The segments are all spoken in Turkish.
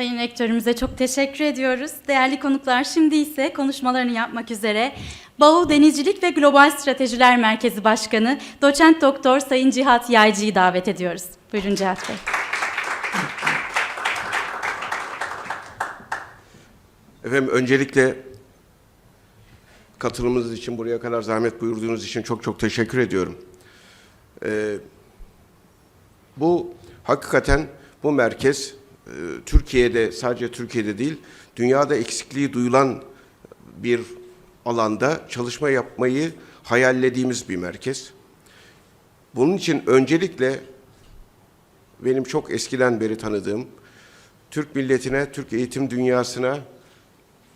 Sayın Rektörümüze çok teşekkür ediyoruz. Değerli konuklar şimdi ise konuşmalarını yapmak üzere Bahu Denizcilik ve Global Stratejiler Merkezi Başkanı Doçent Doktor Sayın Cihat Yaycı'yı davet ediyoruz. Buyurun Cihat Bey. Efendim öncelikle katılımınız için buraya kadar zahmet buyurduğunuz için çok çok teşekkür ediyorum. Ee, bu hakikaten bu merkez Türkiye'de sadece Türkiye'de değil dünyada eksikliği duyulan bir alanda çalışma yapmayı hayallediğimiz bir merkez. Bunun için öncelikle benim çok eskiden beri tanıdığım Türk milletine, Türk eğitim dünyasına,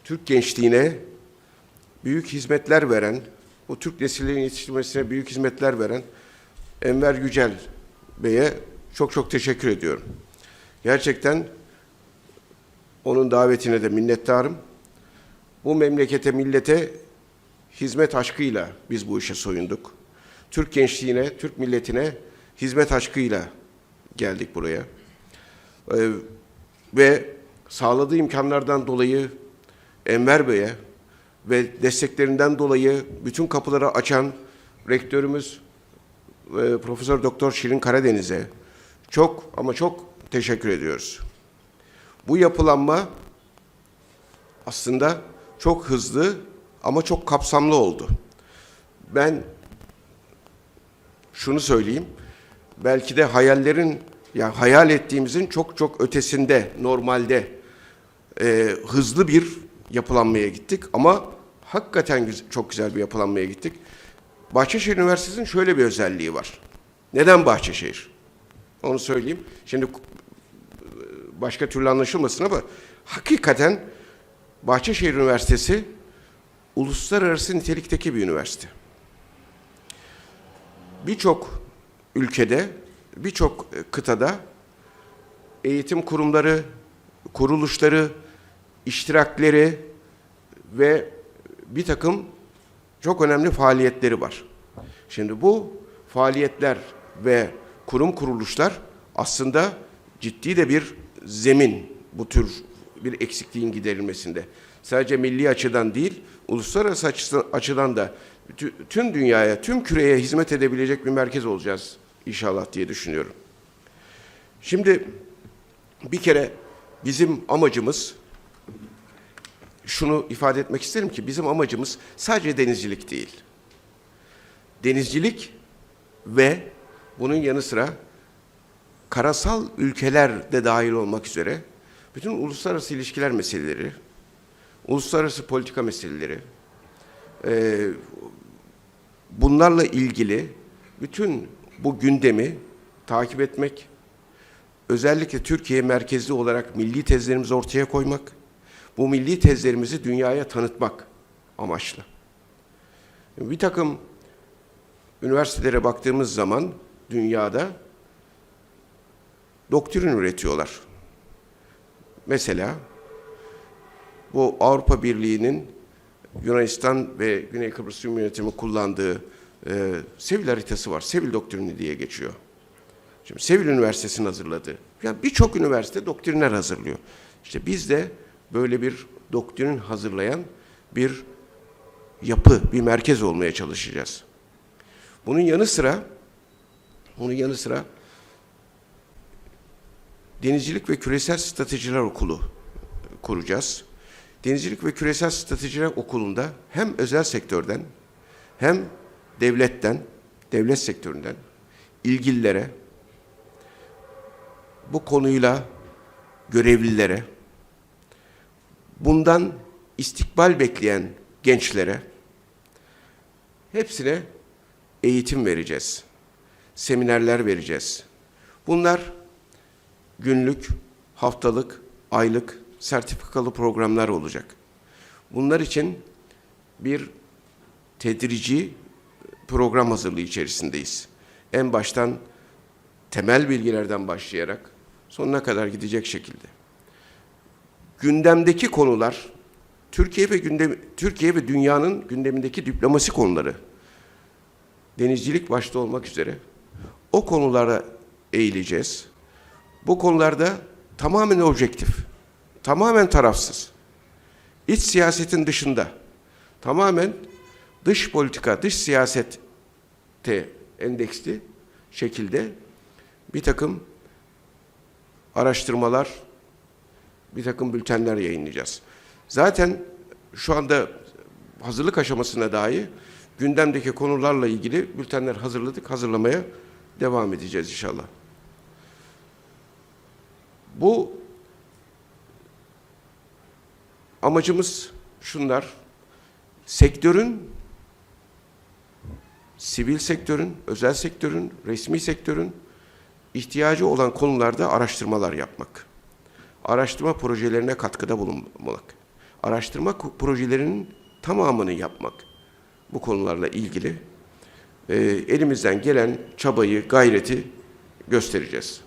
Türk gençliğine büyük hizmetler veren, bu Türk nesillerin yetiştirmesine büyük hizmetler veren Enver Yücel Bey'e çok çok teşekkür ediyorum. Gerçekten onun davetine de minnettarım. Bu memlekete, millete hizmet aşkıyla biz bu işe soyunduk. Türk gençliğine, Türk milletine hizmet aşkıyla geldik buraya. Ee, ve sağladığı imkanlardan dolayı Enver Bey'e ve desteklerinden dolayı bütün kapıları açan rektörümüz e, Profesör Doktor Şirin Karadeniz'e çok ama çok teşekkür ediyoruz. Bu yapılanma aslında çok hızlı ama çok kapsamlı oldu. Ben şunu söyleyeyim. Belki de hayallerin yani hayal ettiğimizin çok çok ötesinde normalde e, hızlı bir yapılanmaya gittik ama hakikaten güz- çok güzel bir yapılanmaya gittik. Bahçeşehir Üniversitesi'nin şöyle bir özelliği var. Neden Bahçeşehir? Onu söyleyeyim. Şimdi başka türlü anlaşılmasın ama hakikaten Bahçeşehir Üniversitesi uluslararası nitelikteki bir üniversite. Birçok ülkede, birçok e, kıtada eğitim kurumları, kuruluşları, iştirakleri ve bir takım çok önemli faaliyetleri var. Şimdi bu faaliyetler ve kurum kuruluşlar aslında ciddi de bir zemin bu tür bir eksikliğin giderilmesinde. Sadece milli açıdan değil, uluslararası açıdan, açıdan da tü- tüm dünyaya, tüm küreye hizmet edebilecek bir merkez olacağız inşallah diye düşünüyorum. Şimdi bir kere bizim amacımız şunu ifade etmek isterim ki bizim amacımız sadece denizcilik değil. Denizcilik ve bunun yanı sıra karasal ülkeler de dahil olmak üzere bütün uluslararası ilişkiler meseleleri, uluslararası politika meseleleri, eee, bunlarla ilgili bütün bu gündemi takip etmek, özellikle Türkiye merkezli olarak milli tezlerimizi ortaya koymak, bu milli tezlerimizi dünyaya tanıtmak amaçlı. Bir takım üniversitelere baktığımız zaman dünyada doktrin üretiyorlar. Mesela bu Avrupa Birliği'nin Yunanistan ve Güney Kıbrıs Rum Yönetimi kullandığı e, Sevil haritası var. Sevil doktrini diye geçiyor. Şimdi Sevil Üniversitesi'nin hazırladığı. Yani birçok üniversite doktrinler hazırlıyor. İşte biz de böyle bir doktrin hazırlayan bir yapı, bir merkez olmaya çalışacağız. Bunun yanı sıra bunun yanı sıra Denizcilik ve Küresel Stratejiler Okulu kuracağız. Denizcilik ve Küresel Stratejiler Okulu'nda hem özel sektörden hem devletten, devlet sektöründen ilgililere, bu konuyla görevlilere, bundan istikbal bekleyen gençlere hepsine eğitim vereceğiz. Seminerler vereceğiz. Bunlar günlük, haftalık, aylık, sertifikalı programlar olacak. Bunlar için bir tedrici program hazırlığı içerisindeyiz. En baştan temel bilgilerden başlayarak sonuna kadar gidecek şekilde. Gündemdeki konular Türkiye ve gündem Türkiye ve dünyanın gündemindeki diplomasi konuları denizcilik başta olmak üzere o konulara eğileceğiz. Bu konularda tamamen objektif, tamamen tarafsız, iç siyasetin dışında, tamamen dış politika, dış siyasette endeksli şekilde bir takım araştırmalar, bir takım bültenler yayınlayacağız. Zaten şu anda hazırlık aşamasına dahi gündemdeki konularla ilgili bültenler hazırladık, hazırlamaya devam edeceğiz inşallah. Bu amacımız şunlar. Sektörün, sivil sektörün, özel sektörün, resmi sektörün ihtiyacı olan konularda araştırmalar yapmak. Araştırma projelerine katkıda bulunmak. Araştırma projelerinin tamamını yapmak. Bu konularla ilgili e, elimizden gelen çabayı, gayreti göstereceğiz.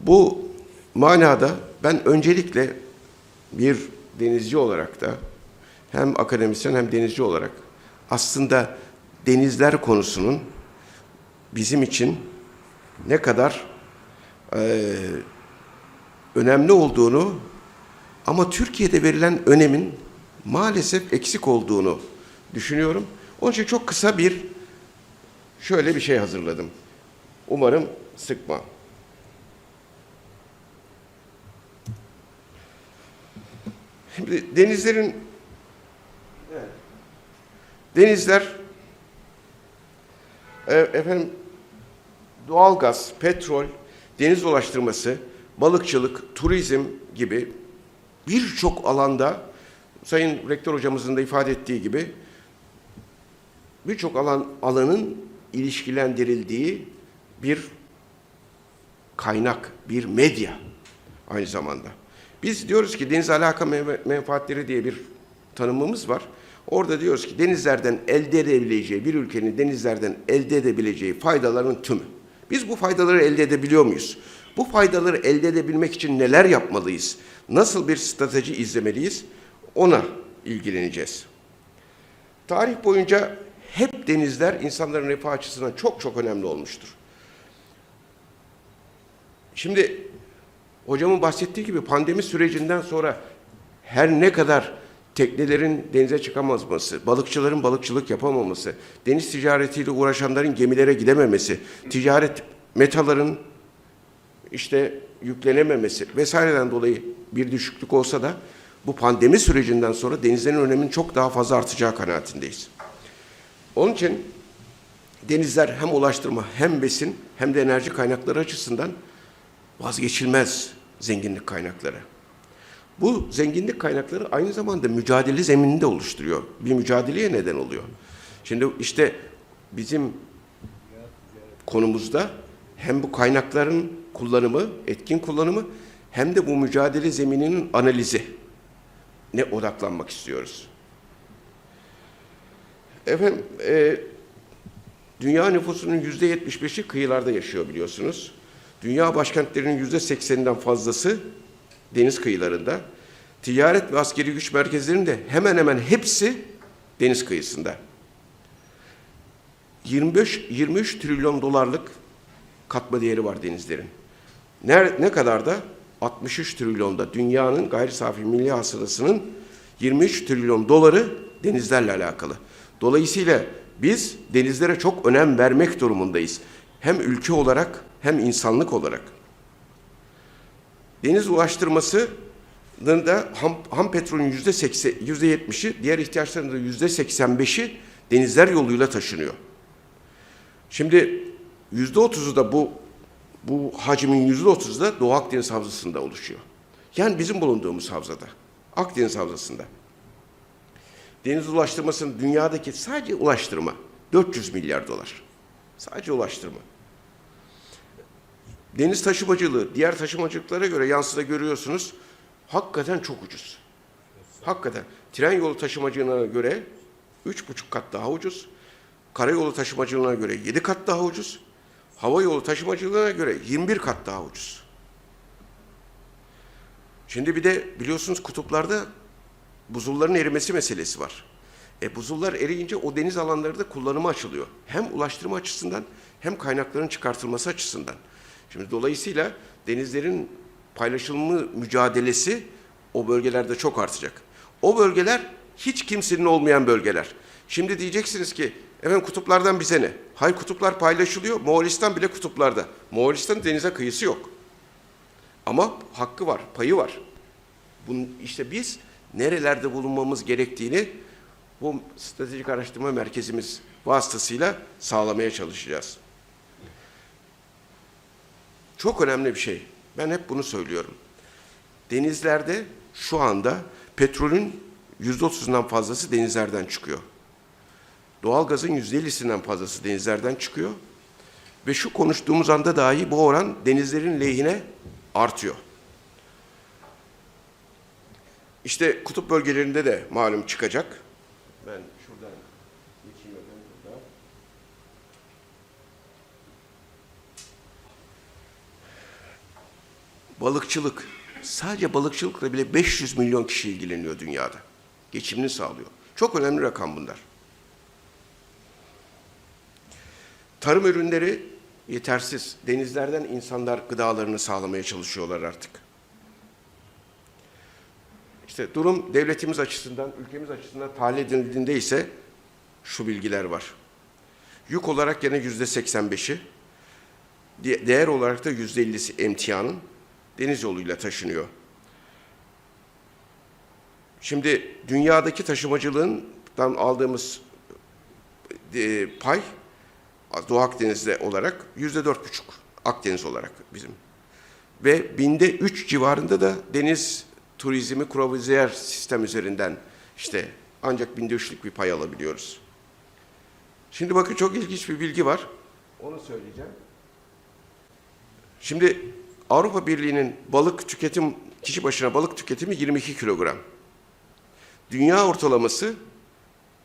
Bu manada ben öncelikle bir denizci olarak da hem akademisyen hem denizci olarak aslında denizler konusunun bizim için ne kadar eee, önemli olduğunu ama Türkiye'de verilen önemin maalesef eksik olduğunu düşünüyorum. Onun için çok kısa bir şöyle bir şey hazırladım. Umarım sıkma. Şimdi denizlerin denizler e, efendim doğalgaz, petrol, deniz ulaştırması, balıkçılık, turizm gibi birçok alanda Sayın Rektör hocamızın da ifade ettiği gibi birçok alan alanın ilişkilendirildiği bir kaynak, bir medya aynı zamanda. Biz diyoruz ki deniz alaka men- menfaatleri diye bir tanımımız var. Orada diyoruz ki denizlerden elde edebileceği, bir ülkenin denizlerden elde edebileceği faydaların tümü. Biz bu faydaları elde edebiliyor muyuz? Bu faydaları elde edebilmek için neler yapmalıyız? Nasıl bir strateji izlemeliyiz? Ona ilgileneceğiz. Tarih boyunca hep denizler insanların refah açısından çok çok önemli olmuştur. Şimdi hocamın bahsettiği gibi pandemi sürecinden sonra her ne kadar teknelerin denize çıkamaması, balıkçıların balıkçılık yapamaması, deniz ticaretiyle uğraşanların gemilere gidememesi, ticaret metaların işte yüklenememesi vesaireden dolayı bir düşüklük olsa da bu pandemi sürecinden sonra denizlerin öneminin çok daha fazla artacağı kanaatindeyiz. Onun için denizler hem ulaştırma hem besin hem de enerji kaynakları açısından vazgeçilmez zenginlik kaynakları. Bu zenginlik kaynakları aynı zamanda mücadele zeminini de oluşturuyor. Bir mücadeleye neden oluyor. Şimdi işte bizim konumuzda hem bu kaynakların kullanımı, etkin kullanımı hem de bu mücadele zemininin analizi ne odaklanmak istiyoruz. Efendim, e, dünya nüfusunun yüzde yetmiş beşi kıyılarda yaşıyor biliyorsunuz. Dünya başkentlerinin yüzde sekseninden fazlası deniz kıyılarında. Ticaret ve askeri güç merkezlerinin de hemen hemen hepsi deniz kıyısında. 25 23 trilyon dolarlık katma değeri var denizlerin. Ne, ne kadar da 63 trilyonda dünyanın gayri safi milli hasılasının 23 trilyon doları denizlerle alakalı. Dolayısıyla biz denizlere çok önem vermek durumundayız. Hem ülke olarak hem insanlık olarak. Deniz ulaştırması da ham, ham petrolün yüzde seksen, yüzde yetmişi, diğer ihtiyaçların da yüzde seksen beşi denizler yoluyla taşınıyor. Şimdi yüzde otuzu da bu bu hacmin yüzde otuzu da Doğu Akdeniz Havzası'nda oluşuyor. Yani bizim bulunduğumuz havzada, Akdeniz Havzası'nda. Deniz ulaştırmasının dünyadaki sadece ulaştırma 400 milyar dolar. Sadece ulaştırma. Deniz taşımacılığı diğer taşımacılıklara göre yansıda görüyorsunuz. Hakikaten çok ucuz. Hakikaten. Tren yolu taşımacılığına göre üç buçuk kat daha ucuz. Karayolu taşımacılığına göre yedi kat daha ucuz. Hava yolu taşımacılığına göre 21 kat daha ucuz. Şimdi bir de biliyorsunuz kutuplarda buzulların erimesi meselesi var. E buzullar eriyince o deniz alanları da kullanıma açılıyor. Hem ulaştırma açısından hem kaynakların çıkartılması açısından. Şimdi dolayısıyla denizlerin paylaşılma mücadelesi o bölgelerde çok artacak. O bölgeler hiç kimsenin olmayan bölgeler. Şimdi diyeceksiniz ki efendim kutuplardan bize ne? Hayır kutuplar paylaşılıyor. Moğolistan bile kutuplarda. Moğolistan'ın denize kıyısı yok. Ama hakkı var, payı var. Bunun, işte biz nerelerde bulunmamız gerektiğini bu stratejik araştırma merkezimiz vasıtasıyla sağlamaya çalışacağız. Çok önemli bir şey. Ben hep bunu söylüyorum. Denizlerde şu anda petrolün yüzde otuzundan fazlası denizlerden çıkıyor. Doğalgazın yüzde ellisinden fazlası denizlerden çıkıyor. Ve şu konuştuğumuz anda dahi bu oran denizlerin lehine artıyor. İşte kutup bölgelerinde de malum çıkacak. Ben şuradan geçeyim efendim burada. Balıkçılık. Sadece balıkçılıkla bile 500 milyon kişi ilgileniyor dünyada. Geçimini sağlıyor. Çok önemli rakam bunlar. Tarım ürünleri yetersiz. Denizlerden insanlar gıdalarını sağlamaya çalışıyorlar artık. İşte durum devletimiz açısından, ülkemiz açısından tahlil edildiğinde ise şu bilgiler var. Yük olarak gene yüzde 85'i, de- değer olarak da yüzde 50'si emtianın deniz yoluyla taşınıyor. Şimdi dünyadaki taşımacılığından aldığımız e, pay Doğu Akdeniz'de olarak yüzde dört buçuk. Akdeniz olarak bizim. Ve binde üç civarında da deniz turizmi kruvaziyer sistem üzerinden işte ancak binde üçlük bir pay alabiliyoruz. Şimdi bakın çok ilginç bir bilgi var. Onu söyleyeceğim. Şimdi Avrupa Birliği'nin balık tüketim, kişi başına balık tüketimi 22 kilogram. Dünya ortalaması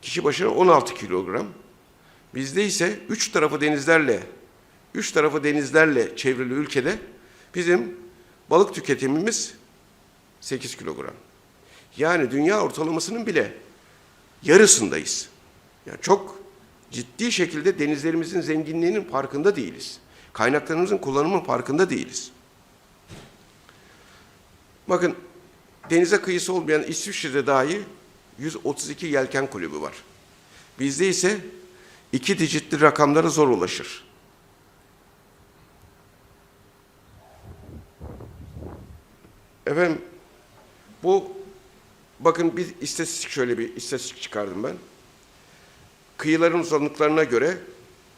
kişi başına 16 kilogram. Bizde ise üç tarafı denizlerle, üç tarafı denizlerle çevrili ülkede bizim balık tüketimimiz 8 kilogram. Yani dünya ortalamasının bile yarısındayız. Yani çok ciddi şekilde denizlerimizin zenginliğinin farkında değiliz. Kaynaklarımızın kullanımının farkında değiliz. Bakın denize kıyısı olmayan İsviçre'de dahi 132 yelken kulübü var. Bizde ise iki digitli rakamlara zor ulaşır. Efendim bu bakın bir istatistik şöyle bir istatistik çıkardım ben. Kıyıların uzunluklarına göre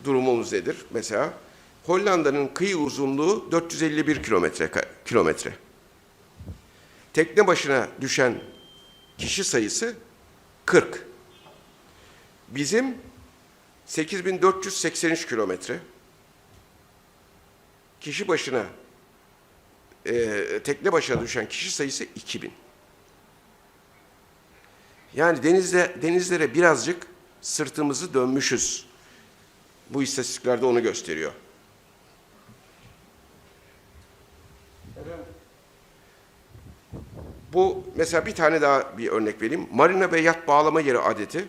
durumumuz nedir? Mesela Hollanda'nın kıyı uzunluğu 451 kilometre kilometre. Tekne başına düşen kişi sayısı 40. Bizim 8483 kilometre. Kişi başına e, tekne başına düşen kişi sayısı 2000. Yani denizde denizlere birazcık sırtımızı dönmüşüz. Bu istatistiklerde onu gösteriyor. Bu mesela bir tane daha bir örnek vereyim. Marina ve yat bağlama yeri adeti.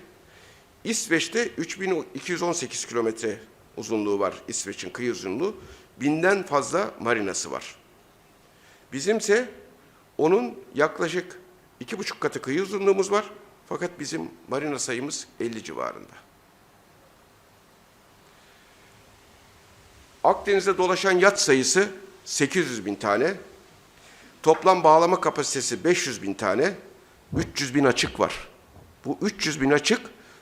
İsveç'te 3218 kilometre uzunluğu var İsveç'in kıyı uzunluğu. Binden fazla marinası var. Bizimse onun yaklaşık iki buçuk katı kıyı uzunluğumuz var. Fakat bizim marina sayımız 50 civarında. Akdeniz'de dolaşan yat sayısı 800 bin tane. Toplam bağlama kapasitesi 500 bin tane. 300 bin açık var. Bu 300 bin açık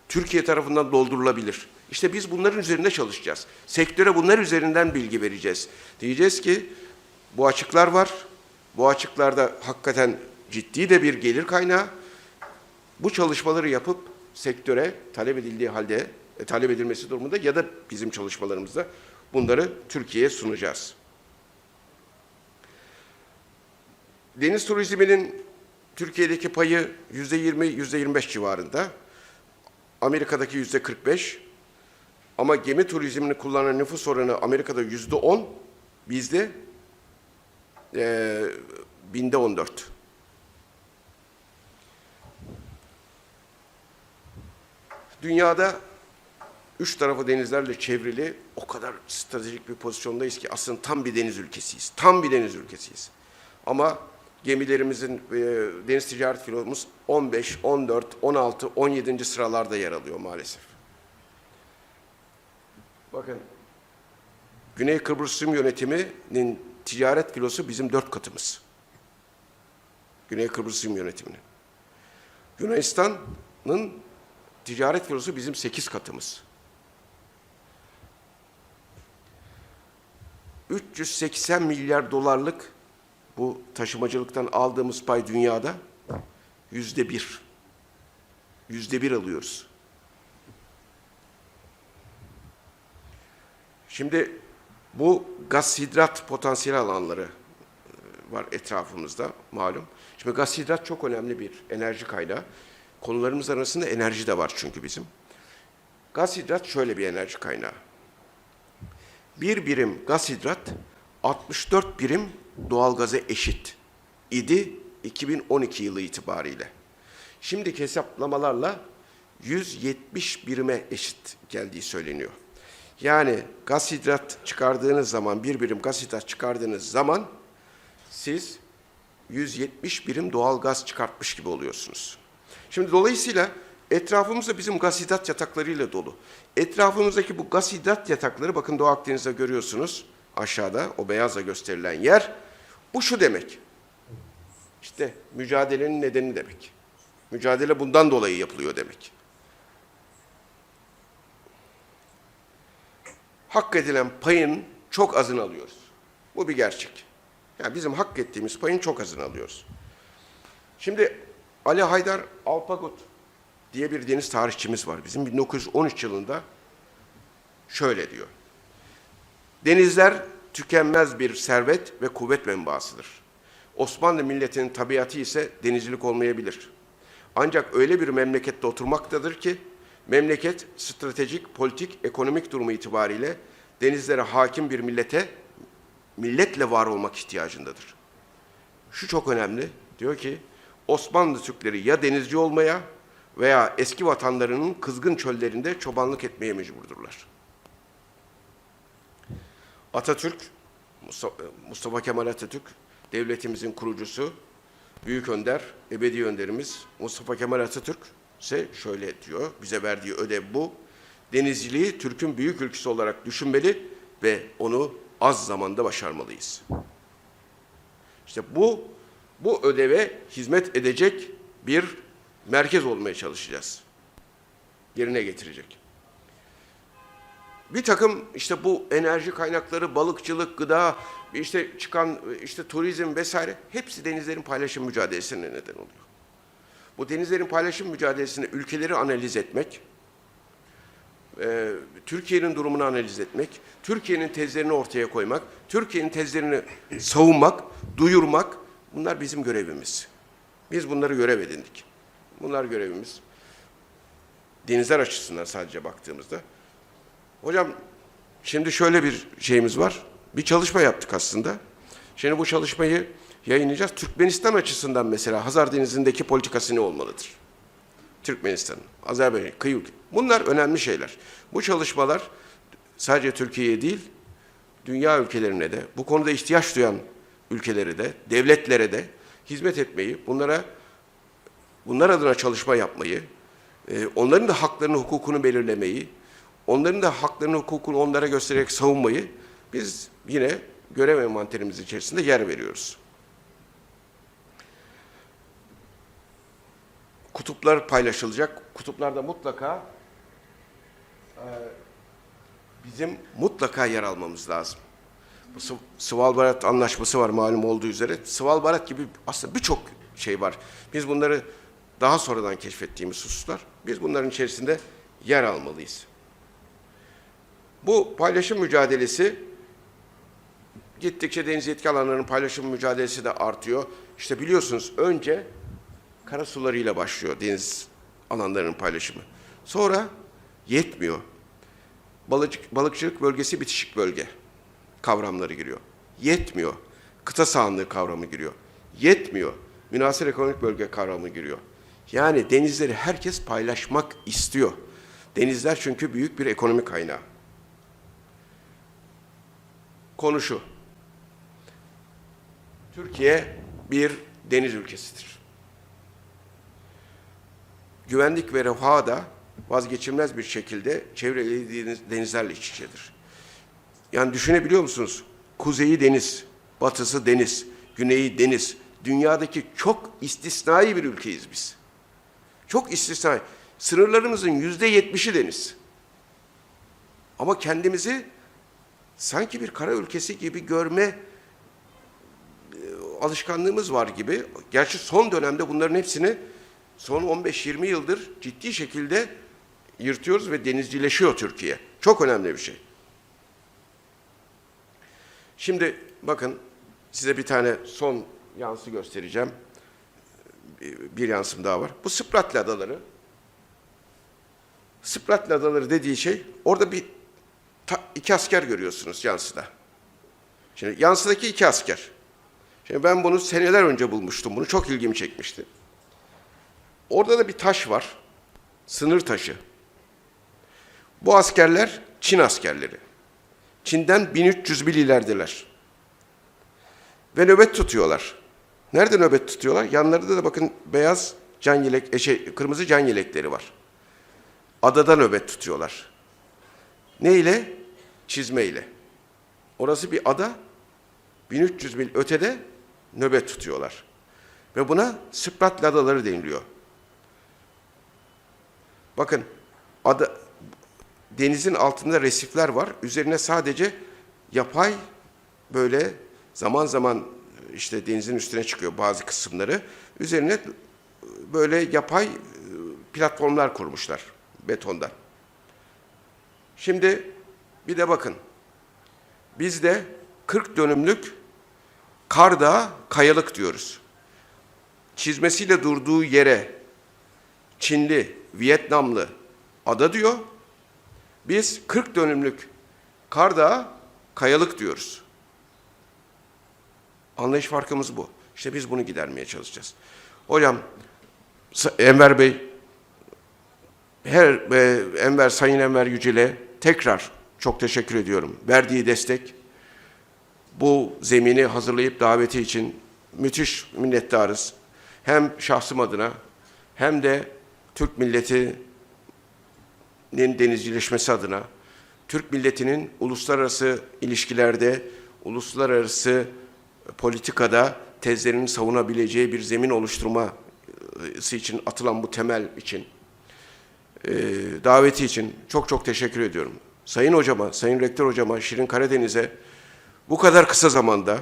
Türkiye tarafından doldurulabilir. İşte biz bunların üzerinde çalışacağız. Sektöre bunlar üzerinden bilgi vereceğiz. Diyeceğiz ki bu açıklar var. Bu açıklarda hakikaten ciddi de bir gelir kaynağı. Bu çalışmaları yapıp sektöre talep edildiği halde, e, talep edilmesi durumunda ya da bizim çalışmalarımızda bunları Türkiye'ye sunacağız. Deniz turizminin Türkiye'deki payı yüzde yirmi, yüzde yirmi beş civarında. Amerika'daki yüzde 45 ama gemi turizmini kullanan nüfus oranı Amerika'da yüzde 10, bizde e, binde 14. Dünyada üç tarafı denizlerle çevrili o kadar stratejik bir pozisyondayız ki aslında tam bir deniz ülkesiyiz. Tam bir deniz ülkesiyiz. Ama gemilerimizin e, deniz ticaret filomuz 15, 14, 16, 17. sıralarda yer alıyor maalesef. Bakın Güney Kıbrıs Rum Yönetimi'nin ticaret filosu bizim dört katımız. Güney Kıbrıs Rum Yönetimi'nin. Yunanistan'ın ticaret filosu bizim sekiz katımız. 380 milyar dolarlık bu taşımacılıktan aldığımız pay dünyada yüzde bir. Yüzde bir alıyoruz. Şimdi bu gaz hidrat potansiyel alanları e, var etrafımızda malum. Şimdi gaz hidrat çok önemli bir enerji kaynağı. Konularımız arasında enerji de var çünkü bizim. Gaz hidrat şöyle bir enerji kaynağı. Bir birim gaz hidrat 64 birim doğalgaza eşit idi 2012 yılı itibariyle. Şimdiki hesaplamalarla 170 birime eşit geldiği söyleniyor. Yani gaz hidrat çıkardığınız zaman, bir birim gaz hidrat çıkardığınız zaman siz 170 birim doğal gaz çıkartmış gibi oluyorsunuz. Şimdi dolayısıyla etrafımızda bizim gaz hidrat yataklarıyla dolu. Etrafımızdaki bu gaz hidrat yatakları bakın Doğu Akdeniz'de görüyorsunuz aşağıda o beyazla gösterilen yer. Bu şu demek. İşte mücadelenin nedeni demek. Mücadele bundan dolayı yapılıyor demek. Hak edilen payın çok azını alıyoruz. Bu bir gerçek. Yani bizim hak ettiğimiz payın çok azını alıyoruz. Şimdi Ali Haydar Alpagut diye bir deniz tarihçimiz var. Bizim 1913 yılında şöyle diyor. Denizler tükenmez bir servet ve kuvvet menbaasıdır. Osmanlı milletinin tabiatı ise denizcilik olmayabilir. Ancak öyle bir memlekette oturmaktadır ki memleket stratejik, politik, ekonomik durumu itibariyle denizlere hakim bir millete milletle var olmak ihtiyacındadır. Şu çok önemli. Diyor ki Osmanlı Türkleri ya denizci olmaya veya eski vatanlarının kızgın çöllerinde çobanlık etmeye mecburdurlar. Atatürk, Mustafa, Kemal Atatürk, devletimizin kurucusu, büyük önder, ebedi önderimiz Mustafa Kemal Atatürk ise şöyle diyor, bize verdiği ödev bu. Denizciliği Türk'ün büyük ülküsü olarak düşünmeli ve onu az zamanda başarmalıyız. İşte bu bu ödeve hizmet edecek bir merkez olmaya çalışacağız. Yerine getirecek. Bir takım işte bu enerji kaynakları, balıkçılık, gıda, işte çıkan işte turizm vesaire hepsi denizlerin paylaşım mücadelesine neden oluyor. Bu denizlerin paylaşım mücadelesine ülkeleri analiz etmek, e, Türkiye'nin durumunu analiz etmek, Türkiye'nin tezlerini ortaya koymak, Türkiye'nin tezlerini savunmak, duyurmak bunlar bizim görevimiz. Biz bunları görev edindik. Bunlar görevimiz. Denizler açısından sadece baktığımızda. Hocam şimdi şöyle bir şeyimiz var. Bir çalışma yaptık aslında. Şimdi bu çalışmayı yayınlayacağız. Türkmenistan açısından mesela Hazar Denizi'ndeki politikası ne olmalıdır? Türkmenistan, Azerbaycan, kıyı ülke. Bunlar önemli şeyler. Bu çalışmalar sadece Türkiye'ye değil, dünya ülkelerine de, bu konuda ihtiyaç duyan ülkelere de, devletlere de hizmet etmeyi, bunlara bunlar adına çalışma yapmayı, e, onların da haklarını, hukukunu belirlemeyi, onların da haklarını, hukukunu onlara göstererek savunmayı biz yine görev envanterimiz içerisinde yer veriyoruz. Kutuplar paylaşılacak. Kutuplarda mutlaka e, bizim mutlaka yer almamız lazım. Svalbard Anlaşması var malum olduğu üzere. Svalbard gibi aslında birçok şey var. Biz bunları daha sonradan keşfettiğimiz hususlar. Biz bunların içerisinde yer almalıyız. Bu paylaşım mücadelesi gittikçe deniz yetki alanlarının paylaşım mücadelesi de artıyor. İşte biliyorsunuz önce kara sularıyla başlıyor deniz alanlarının paylaşımı. Sonra yetmiyor. Balıcık, balıkçılık bölgesi bitişik bölge kavramları giriyor. Yetmiyor. Kıta sahanlığı kavramı giriyor. Yetmiyor. Münasır ekonomik bölge kavramı giriyor. Yani denizleri herkes paylaşmak istiyor. Denizler çünkü büyük bir ekonomik kaynağı. Konu şu. Türkiye bir deniz ülkesidir. Güvenlik ve refahı da vazgeçilmez bir şekilde çevreli deniz- denizlerle iç içedir. Yani düşünebiliyor musunuz? Kuzeyi deniz, batısı deniz, güneyi deniz. Dünyadaki çok istisnai bir ülkeyiz biz. Çok istisnai. Sınırlarımızın yüzde yetmişi deniz. Ama kendimizi sanki bir kara ülkesi gibi görme e, alışkanlığımız var gibi. Gerçi son dönemde bunların hepsini son 15-20 yıldır ciddi şekilde yırtıyoruz ve denizcileşiyor Türkiye. Çok önemli bir şey. Şimdi bakın size bir tane son yansı göstereceğim. Bir- yansım daha var. Bu Spratly Adaları. Spratly Adaları dediği şey orada bir iki asker görüyorsunuz yansıda. Şimdi yansıdaki iki asker. Şimdi ben bunu seneler önce bulmuştum. Bunu çok ilgimi çekmişti. Orada da bir taş var. Sınır taşı. Bu askerler Çin askerleri. Çin'den 1300 mil ilerideler. Ve nöbet tutuyorlar. Nerede nöbet tutuyorlar? Yanlarında da bakın beyaz can yelek, e, şey, kırmızı can yelekleri var. Adada nöbet tutuyorlar. Ne ile? Çizme ile. Orası bir ada. 1300 mil ötede nöbet tutuyorlar. Ve buna Spratly Adaları deniliyor. Bakın ada, denizin altında resifler var. Üzerine sadece yapay böyle zaman zaman işte denizin üstüne çıkıyor bazı kısımları. Üzerine böyle yapay e, platformlar kurmuşlar betondan. Şimdi bir de bakın. Bizde 40 dönümlük Kardağa kayalık diyoruz. Çizmesiyle durduğu yere Çinli, Vietnamlı ada diyor. Biz 40 dönümlük Kardağa kayalık diyoruz. Anlayış farkımız bu. İşte biz bunu gidermeye çalışacağız. Hocam, Enver Bey, her e, Enver Sayın Enver Yücel'e tekrar çok teşekkür ediyorum. Verdiği destek, bu zemini hazırlayıp daveti için müthiş minnettarız. Hem şahsım adına hem de Türk milletinin denizcileşmesi adına, Türk milletinin uluslararası ilişkilerde, uluslararası politikada tezlerini savunabileceği bir zemin oluşturması için atılan bu temel için e, daveti için çok çok teşekkür ediyorum. Sayın hocama, Sayın Rektör hocama, Şirin Karadeniz'e bu kadar kısa zamanda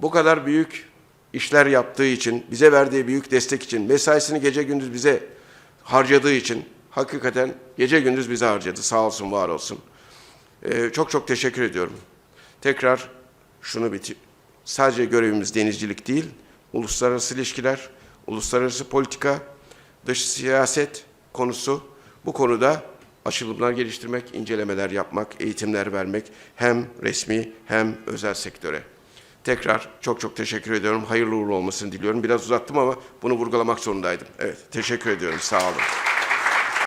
bu kadar büyük işler yaptığı için, bize verdiği büyük destek için, mesaisini gece gündüz bize harcadığı için hakikaten gece gündüz bize harcadı. Sağ olsun, var olsun. Ee, çok çok teşekkür ediyorum. Tekrar şunu bitir. Sadece görevimiz denizcilik değil, uluslararası ilişkiler, uluslararası politika, dış siyaset konusu. Bu konuda açılımlar geliştirmek, incelemeler yapmak, eğitimler vermek hem resmi hem özel sektöre. Tekrar çok çok teşekkür ediyorum. Hayırlı uğurlu olmasını diliyorum. Biraz uzattım ama bunu vurgulamak zorundaydım. Evet, teşekkür ediyorum. Sağ olun.